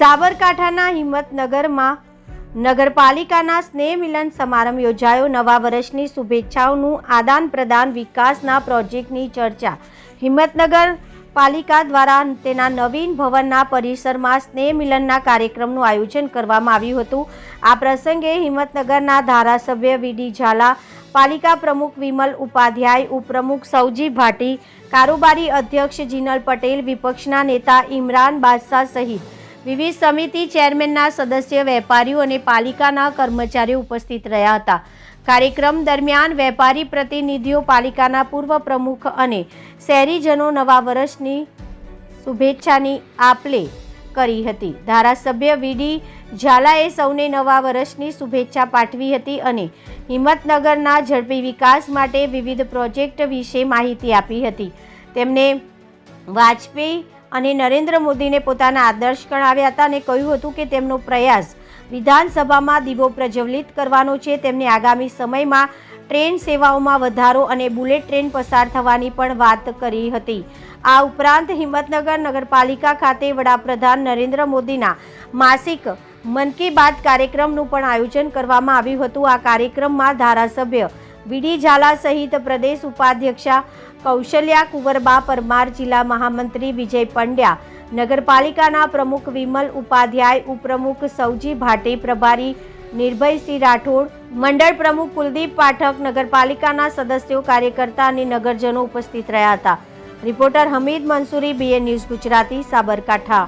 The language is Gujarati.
સાબરકાંઠાના હિંમતનગરમાં નગરપાલિકાના સ્નેહ મિલન સમારંભ યોજાયો. નવા વર્ષની શુભેચ્છાઓનું આદાન પ્રદાન વિકાસના પ્રોજેક્ટની ચર્ચા. હિંમતનગર પાલિકા દ્વારા તેના નવીન ભવનના પરિસરમાં સ્નેહ મિલનના કાર્યક્રમનું આયોજન કરવામાં આવ્યું હતું. આ પ્રસંગે હિંમતનગરના ધારાસભ્ય વીડી ઝાલા, પાલિકા પ્રમુખ વિમલ ઉપાધ્યાય, ઉપપ્રમુખ સૌજી ભાટી, કારોબારી અધ્યક્ષ જીનલ પટેલ, વિપક્ષના નેતા ઇમરાન બાદશાહ સહિત વિવિધ સમિતિ ચેરમેનના સદસ્ય, વેપારીઓ અને પાલિકાના કર્મચારીઓ ઉપસ્થિત રહ્યા હતા. કાર્યક્રમ દરમિયાન વેપારી પ્રતિનિધિઓ, પાલિકાના પૂર્વ પ્રમુખ અને શહેરીજનો નવા વર્ષની શુભેચ્છાની આપલે કરી હતી. ધારાસભ્ય વીડી ઝાલાએ સૌને નવા વર્ષની શુભેચ્છા પાઠવી હતી અને હિંમતનગરના ઝડપી વિકાસ માટે વિવિધ પ્રોજેક્ટ વિશે માહિતી આપી હતી. તેમને વાજપેયી અને નરેન્દ્ર મોદીને પોતાના આદર્શ ગણાવ્યા હતા અને કહ્યું હતું કે તેમનો પ્રયાસ વિધાનસભામાં દીવો પ્રજ્વલિત કરવાનો છે. તેમને આગામી સમયમાં ટ્રેન સેવાઓમાં વધારો અને બુલેટ ટ્રેન પસાર થવાની પણ વાત કરી હતી. આ ઉપરાંત હિંમતનગર નગરપાલિકા ખાતે વડાપ્રધાન નરેન્દ્ર મોદીના માસિક મન કી બાત કાર્યક્રમનું પણ આયોજન કરવામાં આવ્યું હતું. આ કાર્યક્રમમાં ધારાસભ્ય વીડી ઝાલા સહિત પ્રદેશ ઉપાધ્યક્ષા કૌશલ્યા કુંવરબા પરમાર જિલ્લા મહામંત્રી વિજય પંડ્યા, નગરપાલિકાના પ્રમુખ વિમલ ઉપાધ્યાય, ઉપપ્રમુખ સૌજી ભાટે, પ્રભારી નિર્ભયસિંહ રાઠોડ, મંડળ પ્રમુખ કુલદીપ પાઠક, નગરપાલિકાના સદસ્યો, કાર્યકર્તા અને નગરજનો ઉપસ્થિત રહ્યા હતા. Reporter Hamid Mansuri BA news Gujarati, Sabarkantha.